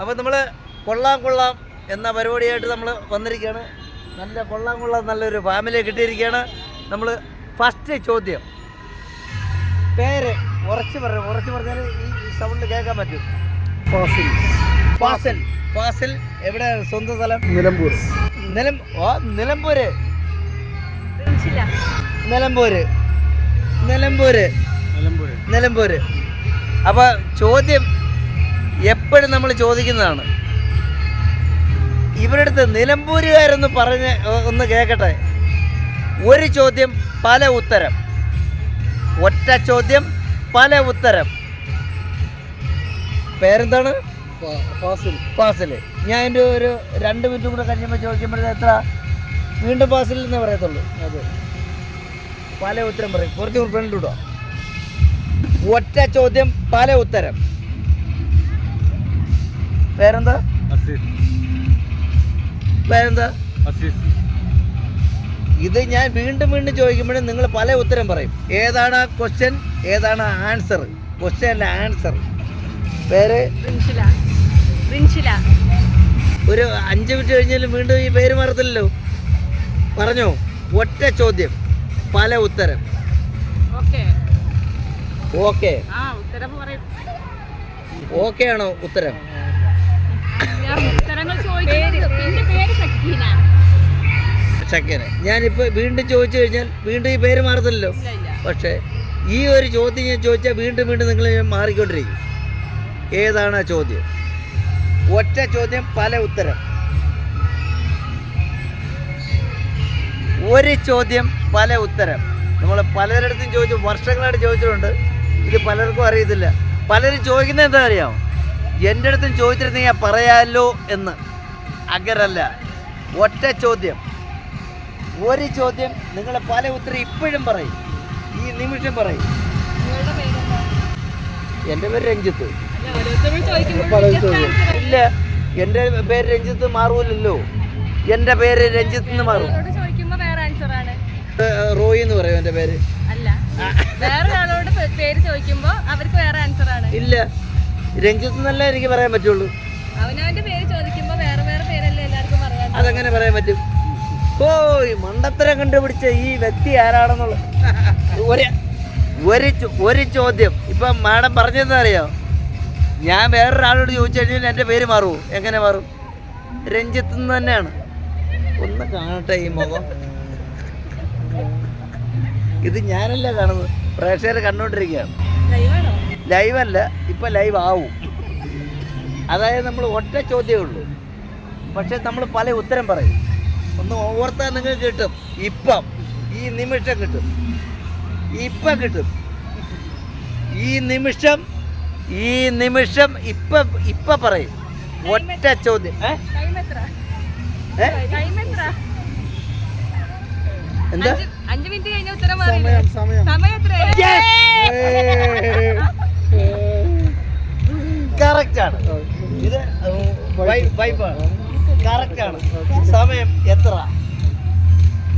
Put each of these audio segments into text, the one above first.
അപ്പോൾ നമ്മൾ കൊള്ളാം കൊള്ളാം എന്ന പരിപാടിയായിട്ട് നമ്മൾ വന്നിരിക്കുകയാണ്. നല്ല കൊള്ളാം കൊള്ളാം നല്ലൊരു ഫാമിലിയെ കിട്ടിയിരിക്കുകയാണ്. നമ്മൾ ഫസ്റ്റ് ചോദ്യം. പേര് ഉറച്ച് പറഞ്ഞു ഉറച്ച് പറഞ്ഞാൽ ഈ സൗണ്ട് കേൾക്കാൻ പറ്റും. ഫാസിൽ ഫാസിൽ. ഫാസിൽ എവിടെ? സ്വന്തം സ്ഥലം? നിലമ്പൂർ. നിലം ഓ നിലമ്പൂര്. നിലമ്പൂര്. നിലമ്പൂര്. നിലമ്പൂർ നിലമ്പൂര്. അപ്പോൾ ചോദ്യം എപ്പോഴും നമ്മൾ ചോദിക്കുന്നതാണ്. ഇവരുടെ അടുത്ത് നിലമ്പൂരുകാരെന്ന് പറഞ്ഞ് ഒന്ന് കേൾക്കട്ടെ ഒരു ചോദ്യം പല ഉത്തരം. ഒറ്റ ചോദ്യം പല ഉത്തരം. പേരെന്താണ്? ഫാസിൽ. ഞാൻ എന്റെ ഒരു രണ്ട് മിനിറ്റും കൂടെ കഴിഞ്ഞപ്പോൾ ചോദിക്കുമ്പോഴേ എത്ര? വീണ്ടും ഫാസിൽ എന്നേ പറയത്തുള്ളൂ. അതെ. പല ഉത്തരം പറയും. കുറച്ച് ഫ്രണ്ട് ഇടുക ഒറ്റ ചോദ്യം പല ഉത്തരം. പേരെന്താ? പേരെന്താ? ഇത് ഞാൻ വീണ്ടും വീണ്ടും ചോദിക്കുമ്പോഴും നിങ്ങൾ പല ഉത്തരം പറയും. ഏതാണ് ക്വസ്റ്റ്യൻ ഏതാണ് ആൻസർ ക്വസ്റ്റ്യൻ അല്ല ആൻസർ പേര്? ഒരു അഞ്ച് മിനിറ്റ് കഴിഞ്ഞാലും വീണ്ടും ഈ പേര് മറത്തില്ലല്ലോ. പറഞ്ഞോ ഒറ്റ ചോദ്യം പല ഉത്തരം. ഓക്കെ. ഓക്കെ. ആണോ ഉത്തരം? ഞാൻ ഞാനിപ്പോ ഞാനിപ്പോൾ വീണ്ടും ചോദിച്ചു കഴിഞ്ഞാൽ വീണ്ടും ഈ പേര് മാറത്തില്ലല്ലോ. പക്ഷേ ഈ ഒരു ചോദ്യം ഞാൻ ചോദിച്ചാൽ വീണ്ടും വീണ്ടും നിങ്ങൾ മാറിക്കൊണ്ടിരിക്കും. ഏതാണ് ചോദ്യം? ഒറ്റ ചോദ്യം പല ഉത്തരം. ഒരു ചോദ്യം പല ഉത്തരം. നമ്മൾ പലരിടത്തും ചോദിച്ചു വർഷങ്ങളായിട്ട് ചോദിച്ചിട്ടുണ്ട്. ഇത് പലർക്കും അറിയത്തില്ല. പലരും ചോദിക്കുന്നത് എന്താ അറിയാമോ എന്റെ അടുത്തും ചോദിച്ചിരുന്നെങ്കിൽ പറയാമല്ലോ എന്ന്. അങ്ങനല്ല ഒറ്റ ചോദ്യം. ഒരു ചോദ്യം നിങ്ങൾ പല ഉത്തരം ഇപ്പോഴും പറയും. ഈ നിമിഷം പറയും. എന്റെ പേര് രഞ്ജിത്ത്. ഇല്ല എന്റെ പേര് രഞ്ജിത്ത് മാറൂലല്ലോ. എന്റെ പേര് രഞ്ജിത്ത് എന്ന് മാറും. റോയി എന്ന് പറയും എന്റെ പേര്. പേര് ചോദിക്കുമ്പോ അവർക്ക് വേറെ ആൻസർ ആണ്. ഇല്ല. രഞ്ജിത്ത് എന്നല്ല എനിക്ക് പറയാൻ പറ്റുള്ളൂ. അവനവന്റെ പേര് ചോദിക്കുമ്പോ വേറെ വേറെ പേരല്ലേ എല്ലാവർക്കും പറയാൻ അതെങ്ങനെ പറയാൻ പറ്റും. ഓ മണ്ടത്തരം കണ്ടുപിടിച്ച ഈ വ്യക്തി ആരാണെന്നുള്ള ഒരു ഒരു ചോദ്യം. ഇപ്പം മാഡം പറഞ്ഞതെന്ന് അറിയോ? ഞാൻ വേറൊരാളോട് ചോദിച്ചു കഴിഞ്ഞാൽ എന്റെ പേര് മാറുമോ എങ്ങനെ മാറും? രഞ്ജിത്ത് എന്ന് തന്നെയാണ്. ഒന്ന് കാണട്ടെ ഈ മുഖം. ഇത് ഞാനല്ല കാണുന്നത്. പ്രേക്ഷകർ കണ്ടുകൊണ്ടിരിക്കുകയാണ്. ലൈവാണോ? ലൈവല്ല ഇപ്പം ലൈവ് ആവും അതായത് നമ്മൾ ഒറ്റ ചോദ്യമേ ഉള്ളൂ. പക്ഷെ നമ്മൾ പല ഉത്തരം പറയും. ഒന്ന് ഓർത്താൽ നിങ്ങൾക്ക് കിട്ടും. ഇപ്പം. ഈ നിമിഷം കിട്ടും. ഇപ്പം കിട്ടും. ഈ നിമിഷം ഈ നിമിഷം ഇപ്പൊ ഇപ്പൊ പറയും. ഒറ്റ ചോദ്യം. ഏ? ടൈം എത്ര ഏ? ടൈം എത്ര എന്താ? അഞ്ച് അഞ്ച് മിനിറ്റ് കഴിഞ്ഞ ഉത്തരം സമയം സമയം. സമയം എത്ര കറക്റ്റ് ആണ്. ഇത് വൈഫാണ് കറക്റ്റ് ആണ്. സമയം എത്ര?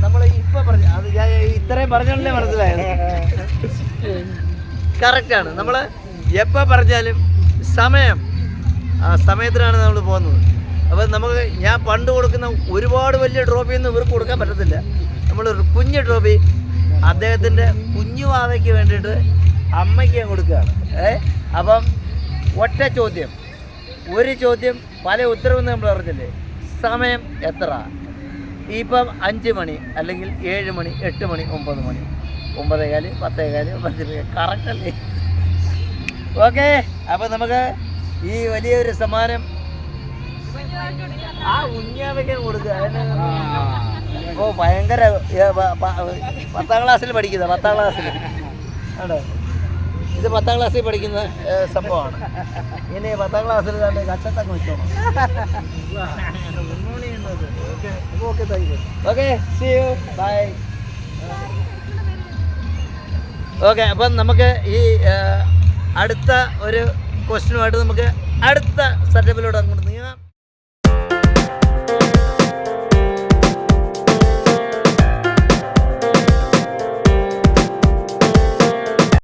നമ്മൾ ഇപ്പൊ പറഞ്ഞു അത് ഞാൻ ഇത്രയും പറഞ്ഞോണ്ടല്ലേ മനസ്സിലായത്? കറക്റ്റ് ആണ്. നമ്മൾ എപ്പോൾ പറഞ്ഞാലും സമയം ആ സമയത്തിനാണ് നമ്മൾ പോകുന്നത്. അപ്പോൾ നമുക്ക് ഞാൻ പണ്ട് കൊടുക്കുന്ന ഒരുപാട് വലിയ ട്രോഫിയൊന്നും ഇവർക്ക് കൊടുക്കാൻ പറ്റത്തില്ല. നമ്മൾ കുഞ്ഞ് ട്രോഫി അദ്ദേഹത്തിന്റെ കുഞ്ഞു വാവയ്ക്ക് വേണ്ടിയിട്ട് അമ്മയ്ക്ക് ഞാൻ കൊടുക്കുകയാണ്. ഏ? അപ്പം ഒറ്റ ചോദ്യം. ഒരു ചോദ്യം പല ഉത്തരവെന്ന് നമ്മൾ പറഞ്ഞില്ലേ? സമയം എത്ര? ഇപ്പം അഞ്ച് മണി അല്ലെങ്കിൽ ഏഴ് മണി എട്ട് മണി ഒമ്പത് മണി. ഒമ്പതേകാൽ പത്തേകാൽ പത്ത് കറക്റ്റ് അല്ലേ? ഓക്കെ അപ്പോൾ നമുക്ക് ഈ വലിയൊരു സമ്മാനം ആ ഉഞ്ഞാവയ്ക്കാൻ കൊടുക്കുക. ഓ ഭയങ്കര പത്താം ക്ലാസ്സിൽ പഠിക്കുന്ന പത്താം ക്ലാസ്സിൽ. ആണോ? ഇത് പത്താം ക്ലാസ്സിൽ പഠിക്കുന്ന സംഭവമാണ്. ഇനി പത്താം ക്ലാസ്സിൽ തന്നെ കച്ചത്തൊക്കെ okay thank you okay see you bye okay അപ്പം നമുക്ക് ഈ അടുത്ത ഒരു ക്വസ്റ്റിനുമായിട്ട് നമുക്ക് അടുത്ത സെറ്റപ്പിലൂടെ അങ്ങോട്ട്